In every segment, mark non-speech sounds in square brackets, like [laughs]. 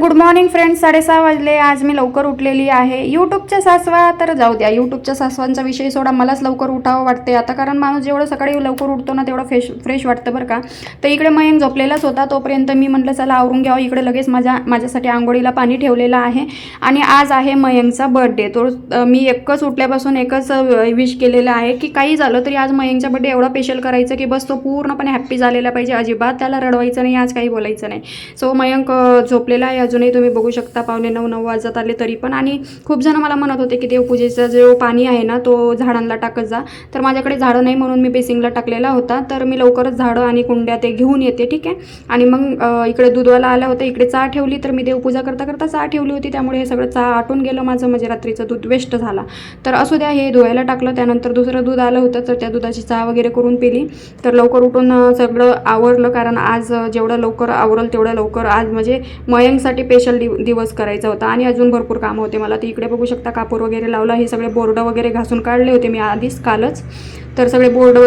Good morning friends साडेसहा वाजले. आज मी लवकर उठलेली आहे. यूट्यूबच्या सासवा तर जाऊ द्या. यूट्यूबच्या सासवांचा विषय सोडा. मलाच लवकर उठावं वाटते आता कारण माणूस जेवढं सकाळी लवकर उठतो ना तेवढं फ्रेश फ्रेश वाटतं बरं का. तर इकडे मयंक झोपलेलाच होता. तोपर्यंत मी म्हटलं चला आवरून घ्यावं. इकडे लगेच माझ्या माझ्यासाठी आंघोळीला पाणी ठेवलेलं आहे. आणि आज आहे मयंकचा बर्थडे तो मी एकच उठल्यापासून एकच विश केलेलं आहे की काही झालं तरी आज मयंकचा बर्थडे एवढा स्पेशल करायचं की बस तो पूर्णपणे हॅप्पी झालेला पाहिजे. अजिबात त्याला रडवायचं नाही. आज काही बोलायचं नाही. सो मयंक झोपलेला आहे. अजूनही तुम्ही बघू शकता पावणे नऊ नऊ वाजत आले तरी पण. आणि खूप जण मला म्हणत होते की देवपूजेचा जो पाणी आहे ना तो झाडांना टाकत जा. तर माझ्याकडे झाडं नाही म्हणून मी बेसिंगला टाकलेला होता. तर मी लवकरच झाडं आणि कुंड्या ते घेऊन येते ठीक आहे? आणि मग इकडे दुधवाला आला होता इकडे चहा ठेवली. तर मी देवपूजा करता करता चहा ठेवली होती. त्यामुळे हे सगळं चहा आटून गेलं माझं. म्हणजे रात्रीचं दूध वेस्ट झाला. तर असू द्या हे धुवायला टाकलं. त्यानंतर दुसरं दूध आलं होतं. तर त्या दुधाची चहा वगैरे करून पिली. तर लवकर उठून सगळं आवरलं. कारण आज जेवढं लवकर आवरल तेवढं लवकर आज म्हणजे मयंकसाठी स्पेशल दिव दिवस करायचा होता. आणि अजून भरपूर कामं होते. मला ते इकडे बघू शकता कापूर वगैरे लावला हे सगळे बोर्ड वगैरे घासून काढले होते मी आधीच कालच. तर सगळे बोर्ड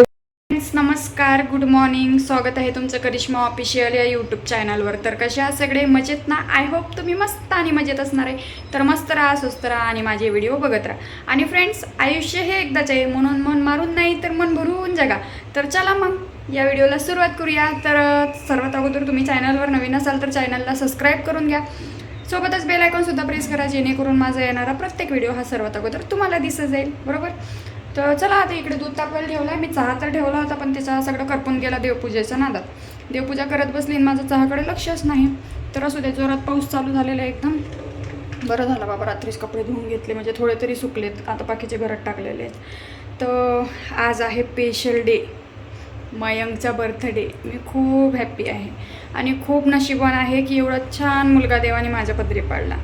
नमस्कार गुड मॉर्निंग स्वागत आहे तुमचं करिश्मा ऑफिशियल या यूट्यूब चॅनलवर तर कशा सगळे? मजेत ना? आय होप तुम्ही मस्त आणि मजेत असणार आहे. तर मस्त राहा स्वस्त राहा आणि माझे व्हिडिओ बघत राहा. आणि फ्रेंड्स आयुष्य हे एकदाच आहे. म्हणून मन मारून नाही तर मन भरून जगा. तर चला मग. या व्हिडिओला सुरुवात करूया. तर सर्वात अगोदर तुम्ही चॅनलवर नवीन असाल तर चॅनलला सबस्क्राईब करून घ्या. सोबतच बेल आयकॉनसुद्धा प्रेस करा जेणेकरून माझा येणारा प्रत्येक व्हिडिओ हा सर्वात अगोदर तुम्हाला दिसत जाईल. बरोबर? तर चला आता इकडे दूध तापवायला ठेवला मी चहा तर ठेवला होता पण त्याचा सगळं करपून गेला देवपूजेच्या नादात. देवपूजा करत बसली आणि माझं चहाकडे लक्षच नाही. तर असू दे जोरात पाऊस चालू झालेला आहे एकदम. बरं झालं बाबा रात्रीच कपडे धुवून घेतले म्हणजे थोडे तरी सुकलेत. आता बाकीचे घरात टाकलेले आहेत. तर आज आहे स्पेशल डे मयंकचा बर्थडे मी खूप हॅप्पी आहे. आणि खूप नशिबवान आहे की एवढा छान मुलगा देवाने माझ्या पदरी पाडला.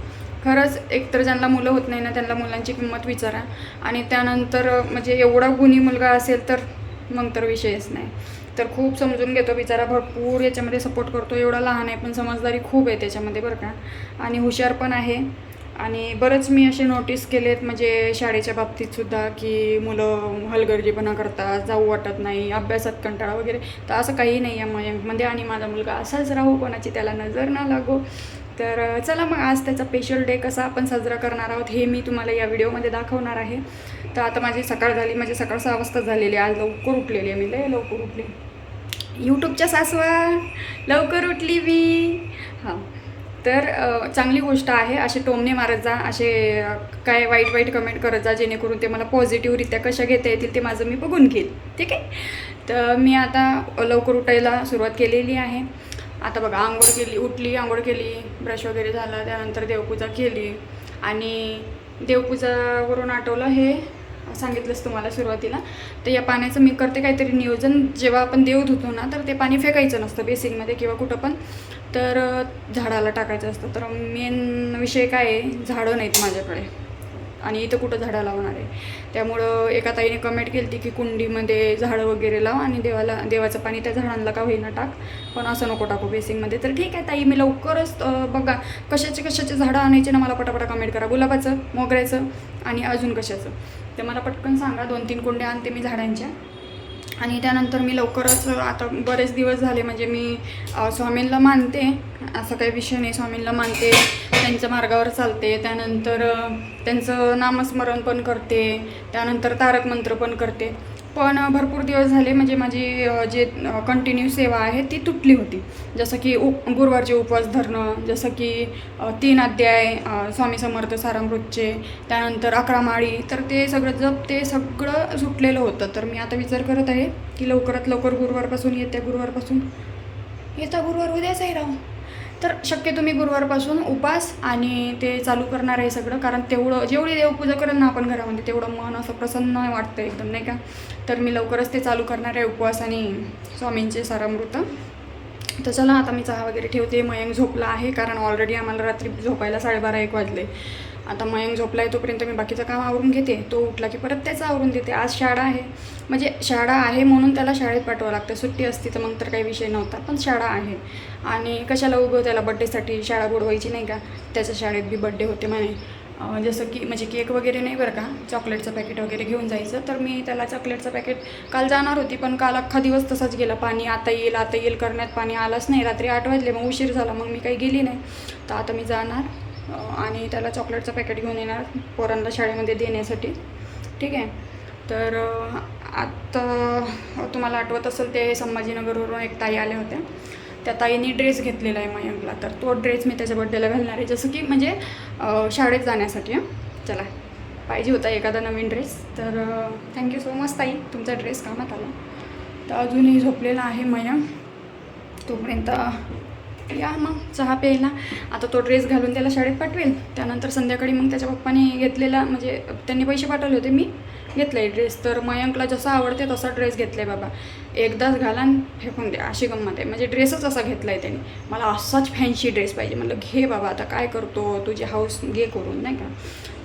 खरंच एकतर ज्यांना मुलं होत नाही ना त्यांना मुलांची किंमत विचारा. आणि त्यानंतर म्हणजे एवढा गुणी मुलगा असेल तर मग तर विषयच नाही. तर खूप समजून घेतो बिचारा भरपूर याच्यामध्ये सपोर्ट करतो. एवढा लहान आहे पण समजदारी खूप आहे त्याच्यामध्ये बरं का. आणि हुशार पण आहे. आणि बरंच मी असे नोटीस केलेत म्हणजे शाळेच्या बाबतीत सुद्धा की मुलं हलगर्जीपणा करतात जाऊ वाटत नाही अभ्यासात कंटाळा वगैरे. तर असं काही नाही आहे मयंकमध्ये म्हणजे आणि माझा मुलगा असाच राहू कोणाची त्याला नजर ना लागो. तर चला मग आज त्याचा स्पेशल डे कसा आपण साजरा करणार आहोत हे मी तुम्हाला या व्हिडिओमध्ये दाखवणार आहे. तर आता माझी सकाळ झाली म्हणजे सकाळ सहा वाजता झालेली आहे. आज लवकर उठलेली आहे मी लय लवकर उठली. यूट्यूबच्या सासवा लवकर उठली मी. हां. तर चांगली गोष्ट आहे असे टोमणे मारत जा असे काय वाईट वाईट कमेंट करत जा जेणेकरून ते मला पॉझिटिव्हरित्या कशा घेता येतील ते माझं मी बघून घेईल. ठीक आहे? तर मी आता लवकर उठायला सुरुवात केलेली आहे. आता बघा आंघोळ केली उठली आंघोळ केली ब्रश वगैरे झाला त्यानंतर देवपूजा केली आणि देवपूजावरून आठवलं हे सांगितलंच तुम्हाला सुरुवातीला. तर या पाण्याचं मी करते काहीतरी नियोजन. जेव्हा आपण देव धुतो ना तर ते पाणी फेकायचं नसतं बेसिंगमध्ये किंवा कुठं पण. तर झाडाला टाकायचं असतं. तर मेन विषय काय आहे? झाडं नाहीत माझ्याकडे. आणि इथं कुठं झाडं लावणार आहे? त्यामुळं एका ताईने कमेंट केली होती की कुंडीमध्ये झाडं वगैरे लाव आणि देवाला देवाचं पाणी त्या झाडांना का होईना टाक. पण असं नको टाकू बेसिंगमध्ये तर ठीक आहे ताई मी लवकरच बघा कशाचे कशाचे झाडं आणायचे ना मला पटापटा कमेंट करा. गुलाबाचं मोगऱ्याचं आणि अजून कशाचं. ते मला पटकन सांगा दोन तीन कुंड्या आणते मी झाडांच्या. आणि त्यानंतर मी लवकरच आता बरेच दिवस झाले म्हणजे मी स्वामींना मानते. असं काही विषय नाही स्वामींना मानते. त्यांच्या मार्गावर चालते. त्यानंतर त्यांचं नामस्मरण पण करते. त्यानंतर तारक मंत्र पण करते. पण भरपूर दिवस झाले म्हणजे माझी जे कंटिन्यू सेवा आहे ती तुटली होती. जसं की उप गुरुवारचे उपवास धरणं जसं की तीन अध्याय स्वामी समर्थ सारामृतचे त्यानंतर अकरा माळी तर ते सगळं जप ते सगळं सुटलेलं होतं. तर मी आता विचार करत आहे की लवकरात लवकर गुरुवारपासून येत्या गुरुवारपासून? येता गुरुवार उद्याच आहे राव. तर शक्यतो मी गुरुवारपासून उपास आणि ते चालू करणार आहे सगळं. कारण तेवढं जेवढी देवपूजा करेल ना आपण घरामध्ये तेवढं मन असं प्रसन्न वाटतं एकदम नाही का? तर मी लवकरच ते चालू करणार आहे उपवास आणि स्वामींचे सारामृत. तर चला आता मी चहा वगैरे ठेवते. मयंक झोपला आहे कारण ऑलरेडी आम्हाला रात्री झोपायला साडेबारा एक वाजले. आता मयंक झोपला आहे तोपर्यंत मी बाकीचं काम आवरून घेते. तो उठला की परत त्याचं आवरून देते. आज शाळा आहे. म्हणजे शाळा आहे म्हणून त्याला शाळेत पाठवावं लागतं. सुट्टी असती तर मग तर काही विषय नव्हता पण शाळा आहे. आणि कशाला उभं त्याला बड्डेसाठी शाळा बुडवायची नाही का? त्याच्या शाळेत बी बड्डे होते म्हणे. जसं की म्हणजे केक वगैरे नाही बरं का? चॉकलेटचं पॅकेट वगैरे घेऊन जायचं. तर मी त्याला चॉकलेटचं पॅकेट काल जाणार होती पण काल अख्खा दिवस तसाच गेला. पाणी आता येईल आता येईल करण्यात पाणी आलंच नाही. रात्री आठ वाजले मग उशीर झाला. मग मी काही गेली नाही. तर आता मी जाणार. आणि त्याला चॉकलेटचं पॅकेट घेऊन येणार पोरांना शाळेमध्ये देण्यासाठी. ठीक आहे. तर आत्ता आता तुम्हाला आठवत असेल ते संभाजीनगरवरून एक ताई आल्या होत्या. त्या ताईने ड्रेस घेतलेला आहे मयंकला. तर तो ड्रेस मी त्याच्या बड्डेला घालणार आहे. जसं की म्हणजे शाळेत जाण्यासाठी चला. पाहिजे होता एखादा नवीन ड्रेस. तर थँक्यू सो मच ताई. तुमचा ड्रेस कामात आला. तर अजूनही झोपलेला आहे मयंक. तोपर्यंत या मग चहा प्यायला. आता तो ड्रेस घालून त्याला शाळेत पाठवेल. त्यानंतर संध्याकाळी मग त्याच्या पप्पाने घेतलेला म्हणजे त्यांनी पैसे पाठवले होते मी घेतला आहे ड्रेस तर मयंकला जसा आवडते तसा ड्रेस घेतला आहे बाबा. एकदाच घाला फेकून द्या अशी गंमत आहे. म्हणजे ड्रेसच असा घेतला आहे त्याने. मला असाच फॅन्सी ड्रेस पाहिजे. म्हटलं घे बाबा आता काय करतो? तुझी हाऊस घे करून नाही का?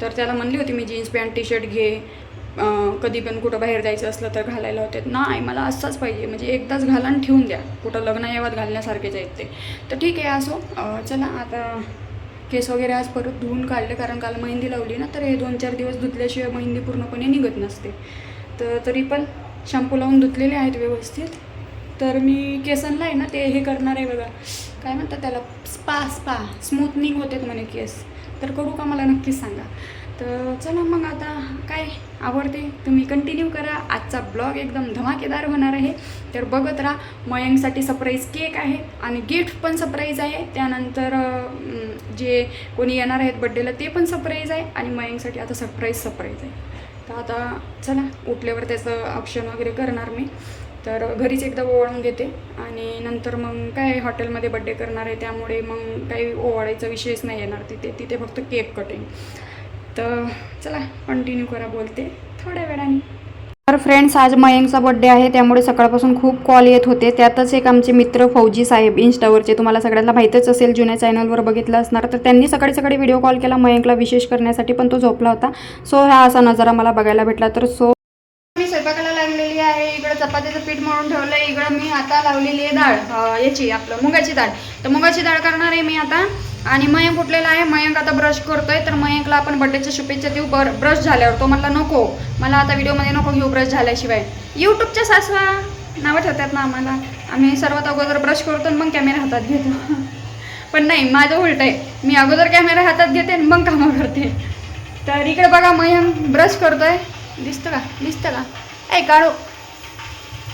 तर त्याला म्हणली होती मी जीन्स पॅन्ट टी शर्ट घे. कधी पण कुठं बाहेर जायचं असलं तर घालायला होते. नाही मला असाच पाहिजे. म्हणजे एकदाच घाला आणि ठेवून द्या. कुठं लग्न येवात घालण्यासारखेच आहेत ते. तर ठीक आहे असो. चला आता केस वगैरे आज परत धुवून काढले कारण काल मेहंदी लावली ना तर हे दोन चार दिवस धुतल्याशिवाय मेहंदी पूर्णपणे निघत नसते. तर तरी पण शॅम्पू लावून धुतलेले आहेत व्यवस्थित. तर मी केसांना आहे ना ते हे करणार आहे बघा. काय म्हणतात त्याला? Spa spa. स्मूथनिंग होते म्हणे केस. तर करू का मला नक्कीच सांगा? तर चला मग आता काय आवडते. तुम्ही कंटिन्यू करा. आजचा ब्लॉग एकदम धमाकेदार होणार आहे. तर बघत राहा. मयंकसाठी सरप्राईज केक आहे आणि गिफ्ट पण सरप्राईज आहे. त्यानंतर जे कोणी येणार आहेत बड्डेला ते पण सरप्राईज आहे आणि मयंकसाठी आता सरप्राईज सरप्राईज आहे. तर आता चला उठल्यावर त्याचं ऑप्शन वगैरे करणार मी. तर घरीच एकदा ओवाळून घेते. आणि नंतर मग काय हॉटेलमध्ये बड्डे करणार आहे त्यामुळे मग काही ओवाळायचा विषयच नाही येणार तिथे. तिथे फक्त केक कटिंग तर चला कंटिन्यू करा बोलते. थोड्या वेळाने. तर फ्रेंड्स आज मयंकचा बड्डे आहे त्यामुळे सकाळपासून खूप कॉल येत होते. त्यातच एक आमचे मित्र फौजी साहेब इंस्टावरचे तुम्हाला सगळ्यांना माहीतच असेल जुन्या चॅनलवर बघितलं असणार. तर त्यांनी सकाळी सकाळी व्हिडिओ कॉल केला मयंकला विशेष करण्यासाठी पण तो झोपला होता. सो हा असा नजारा मला बघायला भेटला. तर सो चपातीचं पीठ मळून ठेवलं आहे इकडं मी आता लावलेली आहे डाळ याची आपलं मुगाची डाळ. तर मुगाची डाळ करणार आहे मी आता. आणि मयंक उठलेला आहे. मयंक आता ब्रश करतोय. तर मयंकला आपण बड्डेच्या शुभेच्छा देऊ. बर ब्रश झाल्यावर. तो म्हणला नको. मला आता व्हिडिओमध्ये नको घेऊ ब्रश झाल्याशिवाय. यूट्यूबच्या सासवा नावं ठेवतात ना आम्हाला. आम्ही सर्वात अगोदर ब्रश करतो आणि मग कॅमेरा हातात घेतो. [laughs] पण नाही माझं उलट आहे. मी अगोदर कॅमेरा हातात घेते आणि मग कामं करते. तर इकडे बघा मयंक ब्रश करतोय. दिसतं का? दिसतं का? ऐ काढू.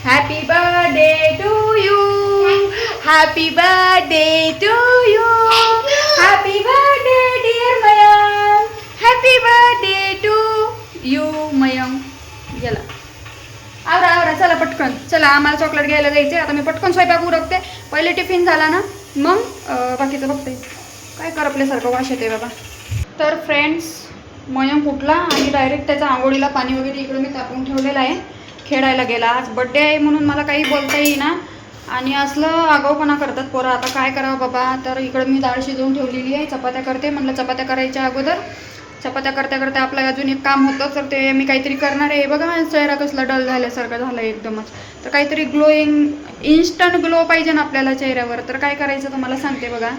Happy birthday to you happy birthday to you happy birthday dear Mayank happy birthday to you Mayank गेला आवरा आवरा चला पटकन. चला आम्हाला चॉकलेट घ्यायला जायचे आता मी पटकन स्वयंपाक उरकते. पहिले टिफिन झाला ना? मग बाकीचं बघते. काय करपल्यासारखं वाश येते बाबा. तर फ्रेंड्स मयंक उठला आणि डायरेक्ट त्याच्या आंघोळीला पाणी वगैरे इकडे मी तापून ठेवलेलं आहे. खेळायला गेला. आज बड्डे आहे म्हणून मला काही बोलता येईना. आणि असलं आगाऊपणा करतात पोरं. आता काय करावं बाबा? तर इकडं मी डाळ शिजवून ठेवलेली आहे. चपात्या करते म्हटलं चपात्या करायच्या अगोदर. चपात्या करता करता आपलं अजून एक काम होतं. तर ते मी काहीतरी करणार आहे. बघा चेहरा कसला डल झाल्यासारखं झालं आहे एकदमच. तर काहीतरी ग्लोईंग इन्स्टंट ग्लो पाहिजे ना आपल्याला चेहऱ्यावर. तर काय करायचं तुम्हाला सांगते बघा.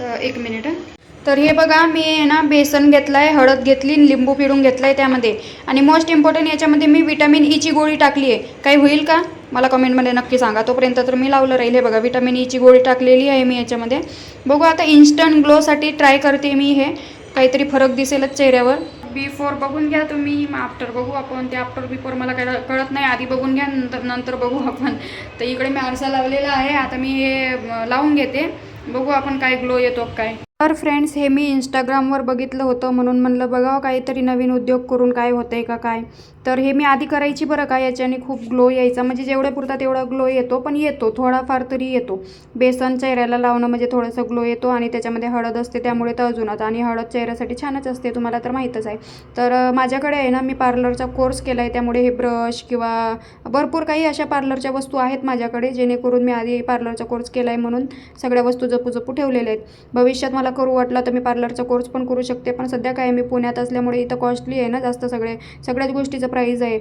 तर एक मिनिट हां. तर हे बघा मी आहे ना बेसन घेतलं आहे हळद घेतली लिंबू पिळून घेतलं आहे त्यामध्ये. आणि मोस्ट इम्पॉर्टंट याच्यामध्ये मी विटॅमिन ईची e गोळी टाकली आहे. काही होईल का? मला कमेंटमध्ये नक्की सांगा. तोपर्यंत तर मी लावलं राहील. हे बघा विटॅमिन ईची e गोळी टाकलेली आहे मी याच्यामध्ये. बघू आता इन्स्टंट ग्लोसाठी ट्राय करते मी हे. काहीतरी फरक दिसेलच चेहऱ्यावर. बिफोर बघून घ्या तुम्ही मग आफ्टर बघू आपण. ते आफ्टर बिफोर मला काय कळत नाही. आधी बघून घ्या नंतर नंतर बघू आपण. तर इकडे मी आरसा लावलेला आहे. आता मी हे लावून घेते. बघू आपण काय ग्लो येतो काय. तर फ्रेंड्स हे मी इंस्टाग्रामवर बघितलं होतं. म्हणून म्हणलं बघावं काहीतरी नवीन उद्योग करून काय होतं आहे का काय? तर हे मी आधी करायची बरं का याच्याने खूप ग्लो यायचा. म्हणजे जेवढ्या पुरता तेवढा ग्लो येतो पण येतो थोडाफार तरी येतो. बेसन चेहऱ्याला लावणं म्हणजे थोडंसं ग्लो येतो आणि त्याच्यामध्ये हळद असते त्यामुळे तर अजूनच. आणि हळद चेहऱ्यासाठी छानच असते तुम्हाला तर माहीतच आहे. तर माझ्याकडे आहे ना मी पार्लरचा कोर्स केला आहे त्यामुळे हे ब्रश किंवा भरपूर काही अशा पार्लरच्या वस्तू आहेत माझ्याकडे जेणेकरून मी आधी पार्लरचा कोर्स केला आहे म्हणून सगळ्या वस्तू जपू जपू ठेवलेल्या आहेत. भविष्यात मला करू वाटलं तर मी पार्लरचा कोर्स पण करू शकते. पण सध्या काय मी पुण्यात असल्यामुळे इथं कॉस्टली आहे ना जास्त सगळे. सगळ्याच गोष्टीचं प्राईज आहे.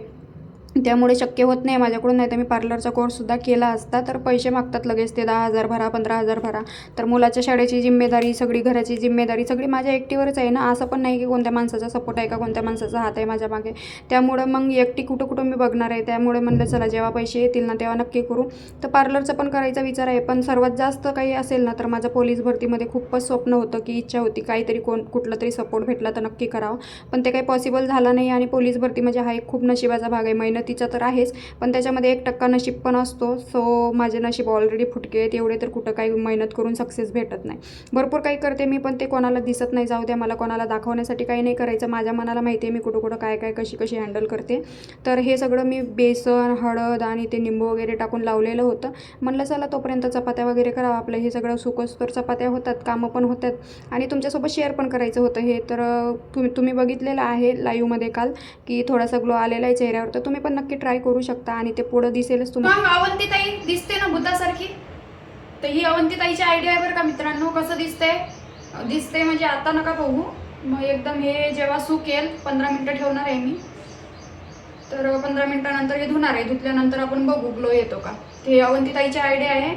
त्यामुळे शक्य होत नाही माझ्याकडून नाही तर मी पार्लरचा कोर्ससुद्धा केला असता तर पैसे मागतात लगेच ते दहा हजार भरा पंधरा हजार भरा. तर मुलाच्या शाळेची जिम्मेदारी सगळी घराची जिम्मेदारी सगळी माझ्या एकटीवरच आहे ना. असं पण नाही की कोणत्या माणसाचा सपोर्ट आहे का कोणत्या माणसाचा हात आहे माझ्या मागे. त्यामुळं मग एकटी कुठं कुठं मी बघणार आहे? त्यामुळे म्हणलं चला जेव्हा पैसे येतील ना तेव्हा नक्की करू. तर पार्लरचा पण करायचा विचार आहे. पण सर्वात जास्त काही असेल ना तर माझं पोलीस भरतीमध्ये खूपच स्वप्न होतं की इच्छा होती काहीतरी कोण कुठला तरी सपोर्ट भेटला तर नक्की करावं. पण ते काही पॉसिबल झालं नाही आणि पोलीस भरती म्हणजे हा एक खूप नशिबाचा भाग आहे. मेहनत तिचं तर आहेच पण त्याच्यामध्ये एक टक्का नशीब पण असतो. सो माझे नशीब ऑलरेडी फुटके आहेत एवढे तर कुठं काही मेहनत करून सक्सेस भेटत नाही. भरपूर काही करते मी पण ते कोणाला दिसत नाही जाऊ द्या मला कोणाला दाखवण्यासाठी काही नाही करायचं. माझ्या मनाला माहिती आहे मी कुठं कुठं काय काय कशी कशी हँडल करते. तर हे सगळं मी बेसन हळद आणि ते निंबू वगैरे टाकून लावलेलं होतं. म्हणलं चला तोपर्यंत चपात्या वगैरे करावं आपलं. हे सगळं सुकस्तर चपात्या होतात कामं पण होतात. आणि तुमच्यासोबत शेअर पण करायचं होतं हे. तर तुम्ही तुम्ही बघितलेलं आहे लाईव्हमध्ये काल की थोडासा ग्लो आलेला आहे चेहऱ्यावर. तर तुम्ही पण नक्की ट्राय करू शकता आणि ते पुढं दिसेलच तुम्हाला. मग अवंतीताई दिसते ना भूतासारखी? तर ही अवंतीताईची आयडिया आहे बरं का मित्रांनो कसं दिसतंय? दिसते म्हणजे आता नका बघू मग एकदम हे जेव्हा सुकेल पंधरा मिनटं ठेवणार आहे मी. तर पंधरा मिनटानंतर हे धुणार आहे. धुतल्यानंतर आपण बघू ग्लो येतो का? हे अवंतीताईची आयडिया आहे.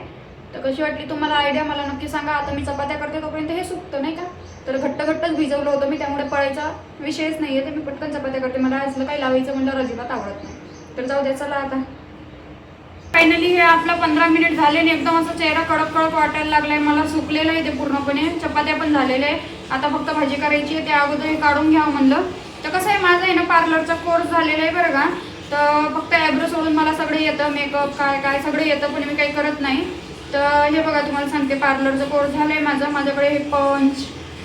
तर कशी वाटली तुम्हाला आयडिया मला नक्की सांगा. आता मी चपात्या करते तोपर्यंत हे सुकतं नाही का? तर घट्ट घट्टच भिजवलं होतं मी त्यामुळे पळायचा विषयच नाही आहे तर मी पटकन चपात्या करते. मला असलं काही लावायचं म्हणलं अजिबात आवडत नाही. तर जाऊ द्या चला आता. फायनली हे आपलं पंधरा मिनिट झाले आणि एकदम असा चेहरा कडक कडक वाटायला लागलाय. मला सुकलेलं आहे ते पूर्णपणे. चपात्या पण झालेल्या आहे आता फक्त भाजी करायची आहे. त्या अगोदर हे काढून घ्यावं म्हणलं. तर कसं आहे माझं आहे ना पार्लरचा कोर्स झालेला आहे बरं का. तर फक्त ॲब्रो सोडून मला सगळं येतं. मेकअप काय काय सगळं येतं पण मी काही करत नाही. तर हे बघा तुम्हाला सांगते. पार्लरचा कोर्स झाला आहे माझा. माझ्याकडे हे पंच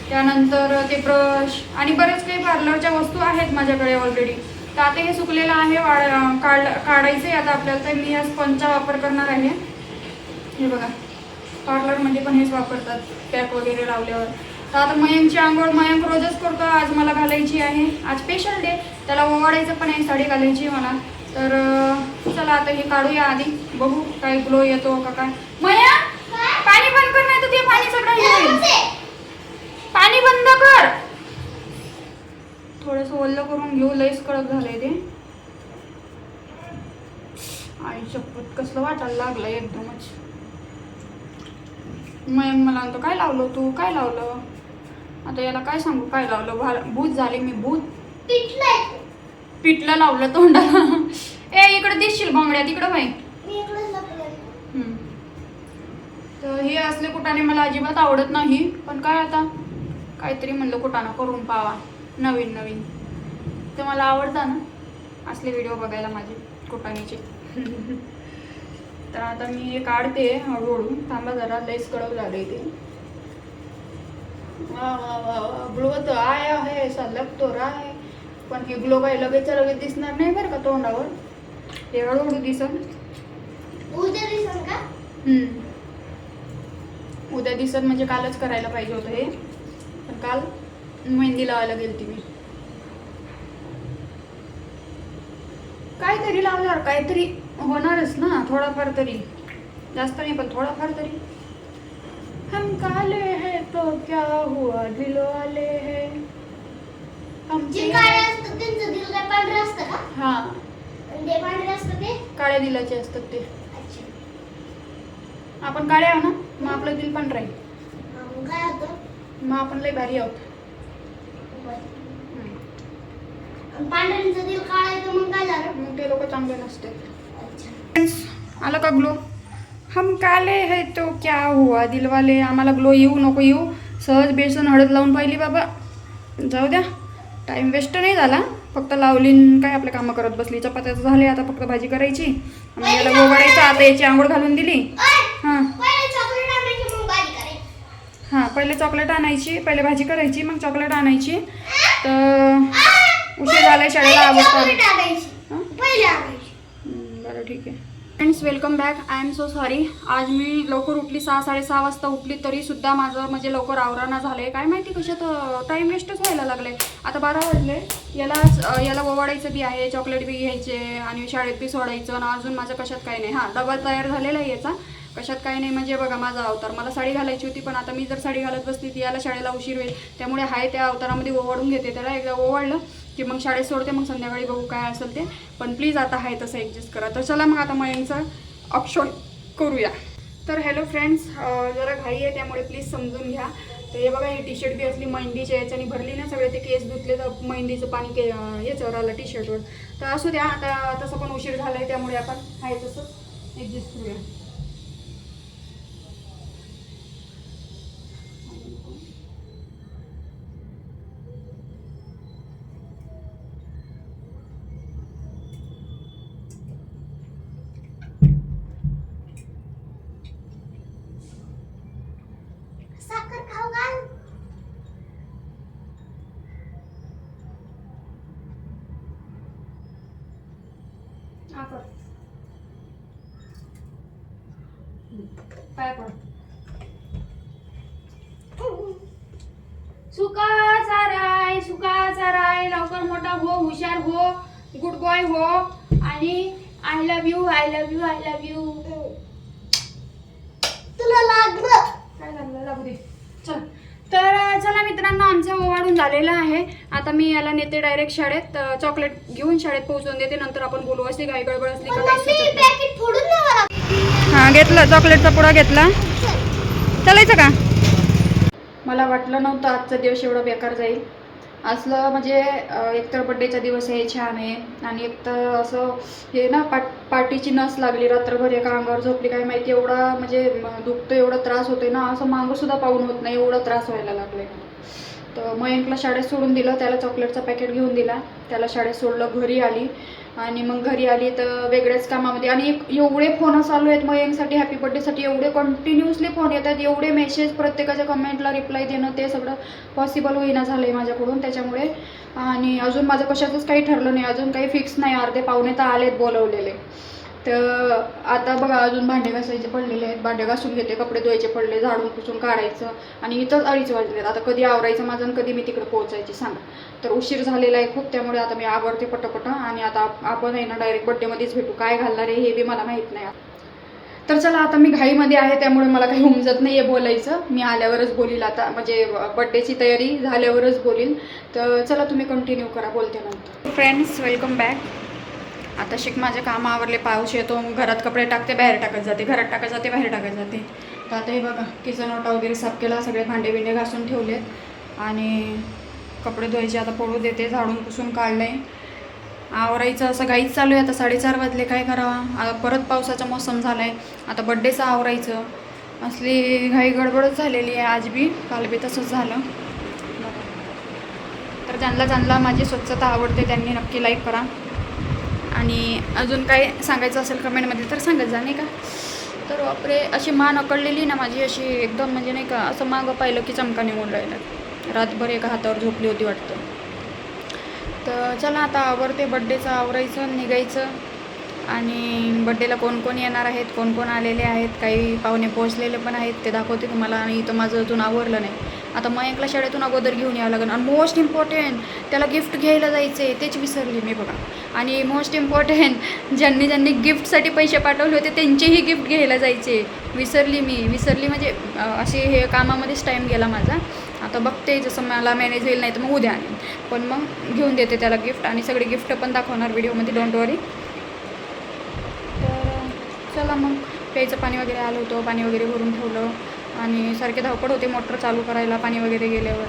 त्यानंतर ते ब्रश आणि बरेच काही पार्लरच्या वस्तू आहेत माझ्याकडे ऑलरेडी तर आता हे सुकलेलं आहे वाढ काढ काढायचं आहे. आता आपल्याला तर मी या स्पंजचा वापर करणार आहे. हे बघा पार्लरमध्ये पण हेच वापरतात पॅक वगैरे लावल्यावर. तर आता मयंकची आंघोळ मयंक रोजच करतो. आज मला घालायची आहे. आज स्पेशल डे त्याला ओवाळायचं पण आहे साडी घालायची आहे मला. तर चला आता हे काढूया आधी. बघू काय ग्लो येतो का काय. मया पाणी बंद कर नाही तर ते पाणी सगळं. पाणी बंद कर. थोडंसं ओल्लं करून घेऊ लईच कडक झालंय ते. आई शपथ कसलं वाटायला लागलं एकदमच. मग मला म्हणतो काय लावलं तू? काय लावलं? आता याला काय सांगू काय लावलं? भूत झाले मी भूत. पिठलं लावलं तोंडाला. ए इकडे दिसशील बांगड्या तिकडं बाई. तर हे असले कुटाणे मला अजिबात आवडत नाही. पण काय आता? काहीतरी म्हणलं कुटाणा करून पावा. नवीन नवीन. ते मला आवडतं ना असले व्हिडिओ बघायला माझे कुटाणीचे तर आता मी काढते हळूहळू थांबा जरा लेस कडव झाले ते. वा वा वा ग्लो तर आहे आहे असा लगतो आहे. पण हे ग्लो काही लगेच लगेच दिसणार नाही बरं का तोंडावर. हे हळूहळू दिसन. हम्म. उद्या दिसत म्हणजे कालच करायला पाहिजे होतं हे. पण काल मेहंदी लावायला गेलती मी. काहीतरी लावल्यावर काहीतरी होणारच ना थोडाफार तरी. जास्त नाही पण थोडाफार तरी. हम काले हैं तो क्या हुआ दिल वाले हैं. हम हा. काळ्या दिलाचे असतात ते. आपण काळे आहो ना मग आपलं दिल पण राहील मग आपण लय भारी आहोत. पांढऱ्यांचं दिल काढायचं मग काय झालं? मग ते लोक चांगले नसते. अच्छा. आलं का ग्लो हम काले है तो क्या हुआ? दिलवाले आम्हाला ग्लो येऊ नको येऊ. सहज बेसन हळद लावून पाहिली बाबा. जाऊ द्या. टाईम वेस्ट नाही झाला. फक्त लावली काय आपले कामं करत बसली? चपात्याचं झाले आता फक्त भाजी करायची. याला गोवाडायचं आता याची आंघोळ घालून दिली. हां पहिले चॉकलेट आणायची मग भाजी करायची हां पहिले चॉकलेट आणायची पहिले भाजी करायची मग चॉकलेट आणायची. तर उशीर झाला शाळेला आवडतं हां? बरं ठीक आहे. Friends welcome back I am so sorry आज मी लवकर उठली सहा साडेसहा वाजता उठली तरीसुद्धा माझं म्हणजे लवकर आवराना झालं आहे काय माहिती कशात टाईम वेस्टच व्हायला लागले आता बारा वाजले. याला याला ओवाडायचं बी आहे चॉकलेट बी घ्यायचे आणि शाळेत बी सोडायचं आणि अजून माझं कशात काही नाही. हां डबा तयार झालेला आहे याचा. कशात काही नाही म्हणजे बघा माझा अवतार. मला साडी घालायची होती पण आता मी जर साडी घालत बसली ती याला शाळेला उशीर होईल. त्यामुळे हाय त्या अवतारामध्ये ओवाळून घेते. त्याला एकदा ओवाळलं की मग शाळेत सोडते मग संध्याकाळी बघू काय असेल ते. पण प्लीज आता हाय तसं ॲडजस्ट करा. तर चला मग आता मयंकचा ऑप्शन करूया. तर हॅलो फ्रेंड्स जरा घाई आहे त्यामुळे प्लीज समजून घ्या. तर हे बघा ही टी शर्ट बी असली मेहंदीच्या याच्याने भरली ना सगळे ते केस धुतले तर मेहंदीचं पाणी के याच्यावर आलं टी शर्टवर तर असू द्या आता तसं पण उशीर झाला आहे त्यामुळे आपण आहे तसं ॲडजस्ट करूया. हो गुड बॉय हो आणि I love you I love you I love you तुला लागलं. काय लागलं? लागू दे. चल. तर चला मित्रांनो आमचं ओवाळून झालेलं आहे. आता मी याला नेते डायरेक्ट शाळेत चॉकलेट घेऊन शाळेत पोहोचवून देते. नंतर आपण बोलू असली काही गडबड असली हां घेतलं. चॉकलेटचा पुडा घेतला. चालायचं का? मला वाटलं नव्हतं आजचा दिवस एवढा बेकार जाईल. असलं म्हणजे एकतर बड्डेचा दिवस आहे छान आहे. आणि एक तर असं हे ना पाट पाठीची नस लागली रात्रभर एका अंगावर झोपली काय माहिती एवढा म्हणजे दुखतो दुखतं एवढा त्रास होतोय ना असं मागंसुद्धा पाहून होत नाही एवढा त्रास व्हायला लागलाय. तर मयंकला शाळेत सोडून दिलं त्याला चॉकलेटचा पॅकेट घेऊन दिला. त्याला शाळेत सोडलं घरी आली. आणि मग घरी आली तर वेगळ्याच कामामध्ये. आणि एक- एवढे फोन चालू आहेत मयंकसाठी हॅपी बर्थडेसाठी एवढे कंटिन्युअसली फोन येतात एवढे मेसेज प्रत्येकाच्या कमेंटला रिप्लाय देणं ते सगळं पॉसिबल होईना झालं आहे माझ्याकडून त्याच्यामुळे. आणि अजून माझं कशाचंच काही ठरलं नाही अजून काही फिक्स नाही अर्धे पाहुणे तर आलेत बोलवलेले. तर आता बघा अजून भांडे घासायचे पडलेले आहेत. भांडे घासून घेते कपडे धुवायचे पडले झाडून पुसून काढायचं आणि इथंच अडीच वाजलेत. आता कधी आवरायचं माझं आणि कधी मी तिकडे पोहोचायची सांगा. तर उशीर झालेला आहे खूप त्यामुळे आता मी आवरते पटपट. आणि आता आपण आहे ना डायरेक्ट बड्डेमध्येच भेटू. काय घालणार आहे हे बी मला माहीत नाही. तर चला आता मी घाईमध्ये आहे त्यामुळे मला काही उमजत नाही आहे बोलायचं. मी आल्यावरच बोलील आता म्हणजे बड्डेची तयारी झाल्यावरच बोलील. तर चला तुम्ही कंटिन्यू करा बोलते नंतर. फ्रेंड्स वेलकम बॅक आता शिक माझे काम आवरले पाऊस येतो घरात कपडे टाकते बाहेर टाकत जाते घरात टाकत जाते बाहेर टाकत जाते. तर आता हे बघा किचन ओटा वगैरे साफ केला सगळे भांडे बिंडे घासून ठेवलेत. आणि कपडे धुवायचे आता पडू देते झाडून पुसून काढले आवरायचं असं घाईच चालू आहे आता साडेचार वाजले काय करावं? आता परत पावसाचा मोसम झाला आहे आता बड्डेचं आवरायचं. असली घाई गडबडच झालेली आहे आज बी काल बी तसंच झालं. तर ज्यांना ज्यांना माझी स्वच्छता आवडते त्यांनी नक्की लाईक करा. आणि अजून काय सांगायचं असेल कमेंटमध्ये तर सांगत जा नाही का? तर बापरे अशी मान अकडलेली ना माझी अशी एकदम म्हणजे नाही का असं मागं पाहिलं की चमका निघून राहिला. रातभर एका हातावर झोपली होती वाटतं. तर चला आता आवरते बड्डेचं आवरायचं निघायचं. आणि बड्डेला कोण कोण येणार आहेत कोण कोण आलेले आहेत काही पाहुणे पोहोचलेले पण आहेत ते दाखवते तुम्हाला. आणि इथं माझं अजून आवरलं नाही. आता मयंकला शाळेतून अगोदर घेऊन यावं लागेल. आणि मोस्ट इम्पॉर्टंट त्याला गिफ्ट घ्यायला जायचं आहे तेच विसरली मी बघा. आणि मोस्ट इम्पॉर्टंट ज्यांनी ज्यांनी गिफ्टसाठी पैसे पाठवले होते त्यांचेही गिफ्ट घ्यायला जायचे. विसरली मी. विसरली म्हणजे असे हे कामामध्येच टाईम गेला माझा. आता बघते जसं मला मॅनेज होईल नाही तर मग उद्या आणेन. पण मग घेऊन देते त्याला गिफ्ट आणि सगळे गिफ्ट पण दाखवणार व्हिडिओमध्ये. डोंट वरी तर चला मग. प्यायचं पाणी वगैरे आलं होतं. पाणी वगैरे भरून ठेवलं. आणि सारखे धावपड होते मोटर चालू करायला पाणी वगैरे गेल्यावर.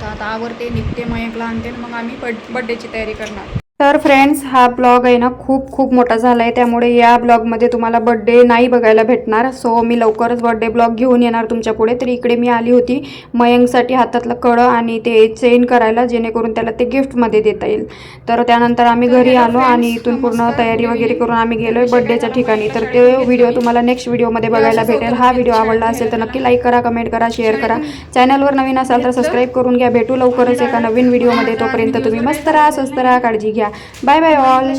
तर आता आवरते निघते मयकला आणते आणि मग आम्ही बड बड्डेची तयारी करणार. तर फ्रेंड्स हा ब्लॉग आहे ना खूप खूप मोठा झाला आहे त्यामुळे या ब्लॉगमध्ये तुम्हाला बड्डे नाही बघायला भेटणार. सो मी लवकरच बड्डे ब्लॉग घेऊन येणार तुमच्यापुढे. तर इकडे मी आली होती मयंकसाठी हातातलं कळं आणि ते चेन करायला जेणेकरून त्याला ते गिफ्टमध्ये देता येईल. तर त्यानंतर आम्ही घरी आलो आणि इथून पूर्ण तयारी वगैरे करून आम्ही गेलो आहे बड्डेच्या ठिकाणी. तर ते व्हिडिओ तुम्हाला नेक्स्ट व्हिडिओमध्ये बघायला भेटेल. हा व्हिडिओ आवडला असेल तर नक्की लाईक करा कमेंट करा शेअर करा. चॅनलवर नवीन असाल तर सबस्क्राईब करून घ्या. भेटू लवकरच एका नवीन व्हिडिओमध्ये तोपर्यंत तुम्ही मस्त राहा स्वस्त राहा काळजी घ्या. Bye bye all